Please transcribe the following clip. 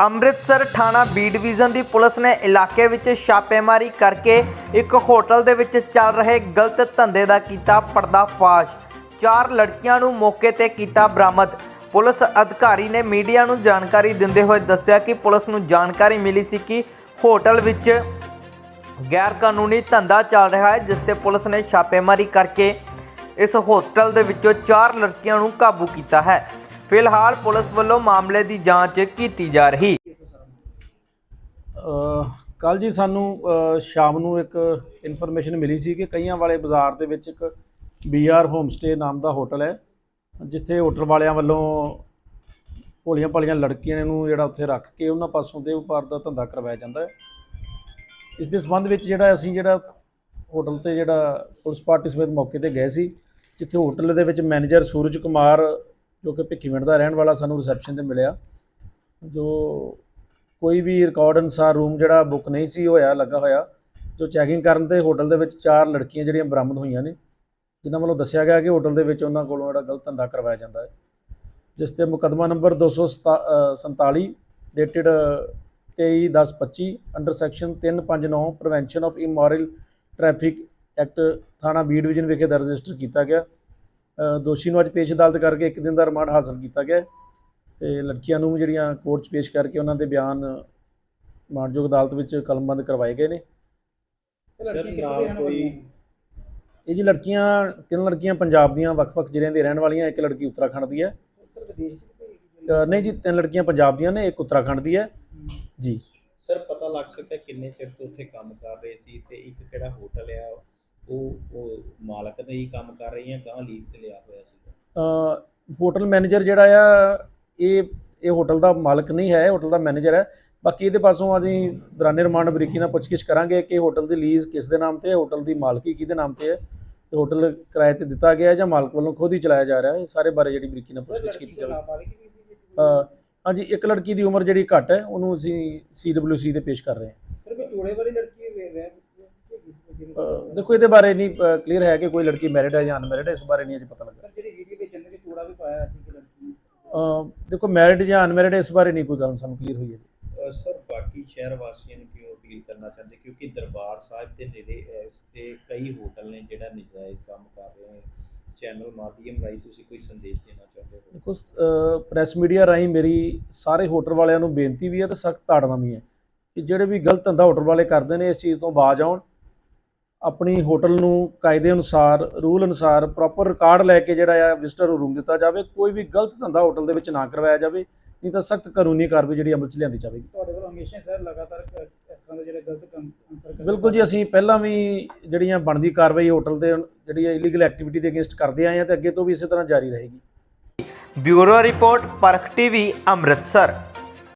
ਅੰਮ੍ਰਿਤਸਰ ਥਾਣਾ B division ਦੀ police ਨੇ ਇਲਾਕੇ ਵਿੱਚ ਛਾਪੇਮਾਰੀ ਕਰਕੇ ਇੱਕ ਹੋਟਲ ਦੇ ਵਿੱਚ ਚੱਲ ਰਹੇ ਗਲਤ ਧੰਦੇ ਦਾ ਕੀਤਾ ਪਰਦਾਫਾਸ਼। ਚਾਰ ਲੜਕੀਆਂ ਨੂੰ ਮੌਕੇ ਤੇ ਕੀਤਾ ਬਰਾਮਦ। ਪੁਲਿਸ ਅਧਿਕਾਰੀ ਨੇ ਮੀਡੀਆ ਨੂੰ ਜਾਣਕਾਰੀ ਦਿੰਦੇ ਹੋਏ ਦੱਸਿਆ ਕਿ ਪੁਲਿਸ ਨੂੰ ਜਾਣਕਾਰੀ ਮਿਲੀ ਸੀ ਕਿ ਹੋਟਲ ਵਿੱਚ ਗੈਰ ਕਾਨੂੰਨੀ ਧੰਦਾ ਚੱਲ ਰਿਹਾ ਹੈ, ਜਿਸ ਤੇ ਪੁਲਿਸ ਨੇ ਛਾਪੇਮਾਰੀ ਕਰਕੇ ਇਸ ਹੋਟਲ ਦੇ ਵਿੱਚੋਂ ਚਾਰ ਲੜਕੀਆਂ ਨੂੰ ਕਾਬੂ ਕੀਤਾ ਹੈ। ਫਿਲਹਾਲ ਪੁਲਿਸ ਵੱਲੋਂ ਮਾਮਲੇ ਦੀ ਜਾਂਚ ਕੀਤੀ ਜਾ ਰਹੀ। ਕੱਲ ਜੀ ਸਾਨੂੰ ਸ਼ਾਮ ਨੂੰ ਇੱਕ ਇਨਫੋਰਮੇਸ਼ਨ ਮਿਲੀ ਸੀ ਕਿ ਕਈਆਂ ਵਾਲੇ ਬਾਜ਼ਾਰ ਦੇ ਵਿੱਚ ਇੱਕ ਬੀਆਰ ਹੋਮਸਟੇ ਨਾਮ ਦਾ ਹੋਟਲ ਹੈ, ਜਿੱਥੇ ਹੋਟਲ ਵਾਲਿਆਂ ਵੱਲੋਂ ਭੋਲੀਆਂ ਭਾਲੀਆਂ ਲੜਕੀਆਂ ਨੂੰ ਜਿਹੜਾ ਉੱਥੇ ਰੱਖ ਕੇ ਉਹਨਾਂ ਪਾਸੋਂ ਦੇ ਵਪਾਰ ਦਾ ਧੰਦਾ ਕਰਵਾਇਆ ਜਾਂਦਾ ਹੈ। ਇਸ ਦੇ ਸੰਬੰਧ ਵਿੱਚ ਜਿਹੜਾ ਅਸੀਂ ਜਿਹੜਾ ਹੋਟਲ ਤੇ ਜਿਹੜਾ ਪੁਲਿਸ ਪਾਰਟੀ ਸਮੇਤ ਮੌਕੇ ਤੇ ਗਏ ਸੀ, ਜਿੱਥੇ ਹੋਟਲ ਦੇ ਵਿੱਚ ਮੈਨੇਜਰ ਸੂਰਜ ਕੁਮਾਰ ਜੋ ਕਿ ਭਿੱਖੀਵਿੰਡ ਦਾ ਰਹਿਣ ਵਾਲਾ ਸਾਨੂੰ ਰਿਸੈਪਸ਼ਨ ਤੇ ਮਿਲਿਆ। ਜੋ ਕੋਈ ਵੀ ਰਿਕਾਰਡ ਅਨੁਸਾਰ ਰੂਮ ਜਿਹੜਾ ਬੁੱਕ ਨਹੀਂ ਸੀ ਹੋਇਆ, ਲੱਗਾ ਹੋਇਆ, ਜੋ ਚੈਕਿੰਗ ਕਰਨ ਤੇ ਹੋਟਲ ਦੇ ਵਿੱਚ ਚਾਰ ਲੜਕੀਆਂ ਜਿਹੜੀਆਂ ਬਰਾਮਦ ਹੋਈਆਂ ਨੇ, ਜਿਨ੍ਹਾਂ ਵੱਲੋਂ ਦੱਸਿਆ ਗਿਆ ਕਿ ਹੋਟਲ ਦੇ ਵਿੱਚ ਉਹਨਾਂ ਕੋਲੋਂ ਜਿਹੜਾ ਗਲਤ ਧੰਦਾ ਕਰਵਾਇਆ ਜਾਂਦਾ ਹੈ। ਜਿਸ ਤੇ ਮੁਕੱਦਮਾ number 247 dated 23/10/25 under section 359 prevention of immoral traffic act ਥਾਣਾ ਬੀ ਡਿਵੀਜ਼ਨ ਵਿਖੇ ਦਰਜ ਰਜਿਸਟਰ ਕੀਤਾ ਗਿਆ। ਦੋਸ਼ੀ ਨੂੰ ਅੱਜ ਪੇਸ਼ ਅਦਾਲਤ ਕਰਕੇ ਇੱਕ ਦਿਨ ਦਾ ਰਿਮਾਂਡ ਹਾਸਲ ਕੀਤਾ ਗਿਆ ਤੇ ਲੜਕੀਆਂ ਨੂੰ ਵੀ ਜਿਹੜੀਆਂ ਕੋਰਟ 'ਚ ਪੇਸ਼ ਕਰਕੇ ਉਹਨਾਂ ਦੇ ਬਿਆਨ ਮਾਣਯੋਗ ਅਦਾਲਤ ਵਿੱਚ ਕਲਮਬੰਦ ਕਰਵਾਏ ਗਏ ਨੇ। ਕੋਈ ਇਹ ਜੀ ਲੜਕੀਆਂ ਤਿੰਨ ਲੜਕੀਆਂ ਪੰਜਾਬ ਦੀਆਂ ਵੱਖ-ਵੱਖ ਜ਼ਿਲ੍ਹਿਆਂ ਦੀ ਰਹਿਣ ਵਾਲੀਆਂ ਇੱਕ ਲੜਕੀ ਉੱਤਰਾਖੰਡ ਦੀ ਹੈ। ਨਹੀਂ ਜੀ ਤਿੰਨ ਲੜਕੀਆਂ ਪੰਜਾਬ ਦੀਆਂ ਨੇ ਇੱਕ ਉੱਤਰਾਖੰਡ ਦੀ ਹੈ। ਜੀ। ਸਰ ਪਤਾ ਲੱਗ ਸਕਦਾ ਕਿੰਨੇ ਚਿਰ ਤੋਂ ਉੱਥੇ ਕੰਮ ਕਰ ਰਹੇ ਸੀ ਤੇ ਇੱਕ ਕਿਹੜਾ ਹੋਟਲ ਆ? ਉਹ ਉਹ ਮਾਲਕ ਦੇ ਹੀ ਕੰਮ ਕਰ ਰਹੀ ਹੈ ਗਾਂ ਲੀਜ਼ ਤੇ ਲਿਆ ਹੋਇਆ ਸੀ ਅ, ਹੋਟਲ ਮੈਨੇਜਰ ਜਿਹੜਾ ਆ ਇਹ ਇਹ ਹੋਟਲ ਦਾ ਮਾਲਕ ਨਹੀਂ ਹੈ ਹੋਟਲ ਦਾ ਮੈਨੇਜਰ ਹੈ। ਬਾਕੀ ਇਹਦੇ ਪਾਸੋਂ ਅਸੀਂ ਦੌਰਾਨੇ ਰਿਮਾਂਡ ਬਰੀਕੀ ਨਾਲ ਪੁੱਛਗਿੱਛ ਕਰਾਂਗੇ ਕਿ ਹੋਟਲ ਦੀ ਲੀਜ਼ ਕਿਸ ਦੇ ਨਾਮ ਤੇ ਹੈ ਹੋਟਲ ਦੀ ਮਾਲਕੀ ਕਿਹਦੇ ਨਾਮ ਤੇ ਹੈ। ਤੇ ਹੋਟਲ ਕਿਰਾਏ ਤੇ ਦਿੱਤਾ ਗਿਆ ਹੈ ਜਾਂ ਮਾਲਕ ਵੱਲੋਂ ਖੁਦ ਹੀ ਚਲਾਇਆ ਜਾ ਰਿਹਾ ਹੈ ਇਹ ਸਾਰੇ ਬਾਰੇ ਜਿਹੜੀ ਬਰੀਕੀ ਨਾਲ ਪੁੱਛਗਿੱਛ ਕੀਤੀ ਜਾਵੇ ਅ, ਹਾਂਜੀ ਇੱਕ ਲੜਕੀ ਦੀ ਉਮਰ ਜਿਹੜੀ ਘੱਟ ਹੈ ਉਹਨੂੰ ਅਸੀਂ ਸੀਡਬਲਯੂਸੀ ਤੇ ਪੇਸ਼ ਕਰ ਰਹੇ ਹਾਂ। ਸਰ ਕੋਈ ਜੋੜੇ ਵਾਲੀ ਦੇਖੋ ਇਹਦੇ ਬਾਰੇ ਨਹੀਂ ਕਲੀਅਰ ਹੈ ਕਿ ਕੋਈ ਲੜਕੀ ਮੈਰਿਡ ਹੈ ਜਾਂ ਅਨਮੈਰਿਡ ਹੈ ਇਸ ਬਾਰੇ ਨਹੀਂ ਅਜੇ ਪਤਾ ਲੱਗਾ। ਸਰ ਜਿਹੜੀ ਵੀਡੀਓ ਵਿੱਚ ਜੰਨੇ ਚੋੜਾ ਵੀ ਪਾਇਆ ਸੀ ਕਿ ਲੜਕੀ ਦੇਖੋ ਮੈਰਿਡ ਜਾਂ ਅਨਮੈਰਿਡ ਇਸ ਬਾਰੇ ਨਹੀਂ ਕੋਈ ਗੱਲ ਸਾਨੂੰ ਕਲੀਅਰ ਹੋਈ ਹੈ ਸਰ ਬਾਕੀ ਸ਼ਹਿਰ ਵਾਸੀਆਂ ਨੂੰ ਕਿਉਂ ਅਪੀਲ ਕਰਨਾ ਚਾਹੁੰਦੇ? ਕਿਉਂਕਿ ਦਰਬਾਰ ਸਾਹਿਬ ਦੇ ਨੇੜੇ ਇਸ ਤੇ ਕਈ ਹੋਟਲ ਨੇ ਜਿਹੜਾ ਨਜਾਇਜ਼ ਕੰਮ ਕਰ ਰਹੇ ਨੇ। ਚੈਨਲ ਮਾਧਿਅਮ ਰਾਹੀਂ ਤੁਸੀਂ ਕੋਈ ਸੰਦੇਸ਼ ਦੇਣਾ ਚਾਹੁੰਦੇ ਹੋ? ਦੇਖੋ ਪ੍ਰੈਸ ਮੀਡੀਆ ਰਾਹੀਂ ਮੇਰੀ ਸਾਰੇ ਹੋਟਲ ਵਾਲਿਆਂ ਨੂੰ ਬੇਨਤੀ ਵੀ ਹੈ ਤੇ ਸਖਤ ਤਾੜਨਾ ਵੀ ਹੈ ਕਿ ਜਿਹੜੇ ਵੀ ਗਲਤ ਧੰਦਾ ਹੋਟਲ ਵਾਲੇ ਕਰਦੇ ਨੇ ਇਸ ਚੀਜ਼ ਤੋਂ ਬਾਜ਼ ਆਉਣ। ਆਪਣੀ ਹੋਟਲ ਨੂੰ ਕਾਇਦੇ ਅਨੁਸਾਰ ਰੂਲ ਅਨੁਸਾਰ ਪ੍ਰੋਪਰ ਰਿਕਾਰਡ ਲੈ ਕੇ ਜਿਹੜਾ ਆ ਵਿਜ਼ਟਰ ਨੂੰ ਰੂਮ ਦਿੱਤਾ ਜਾਵੇ ਕੋਈ ਵੀ ਗਲਤ ਧੰਦਾ ਹੋਟਲ ਦੇ ਵਿੱਚ ਨਾ ਕਰਵਾਇਆ ਜਾਵੇ ਨਹੀਂ ਤਾਂ ਸਖਤ ਕਾਨੂੰਨੀ ਕਾਰਵਾਈ ਜਿਹੜੀ ਅਮਲ 'ਚ ਲਿਆਂਦੀ ਜਾਵੇਗੀ। ਤੁਹਾਡੇ ਵੱਲੋਂ ਹਮੇਸ਼ਾ ਸਰ ਲਗਾਤਾਰ ਇਸ ਤਰ੍ਹਾਂ ਦੇ ਜਿਹੜੇ ਗਲਤ ਕੰਮ ਕਰਦੇ ਬਿਲਕੁਲ ਜੀ ਅਸੀਂ ਪਹਿਲਾਂ ਵੀ ਜਿਹੜੀਆਂ ਬਣਦੀ ਕਾਰਵਾਈ ਹੋਟਲ ਦੇ ਜਿਹੜੀ ਇਲੀਗਲ ਐਕਟੀਵਿਟੀ ਦੇ ਅਗੇਂਸਟ ਕਰਦੇ ਆਏ ਹਾਂ ਤੇ ਅੱਗੇ ਤੋਂ ਵੀ ਇਸੇ ਤਰ੍ਹਾਂ ਜਾਰੀ ਰਹੇਗੀ। Bureau report Parakh TV Amritsar.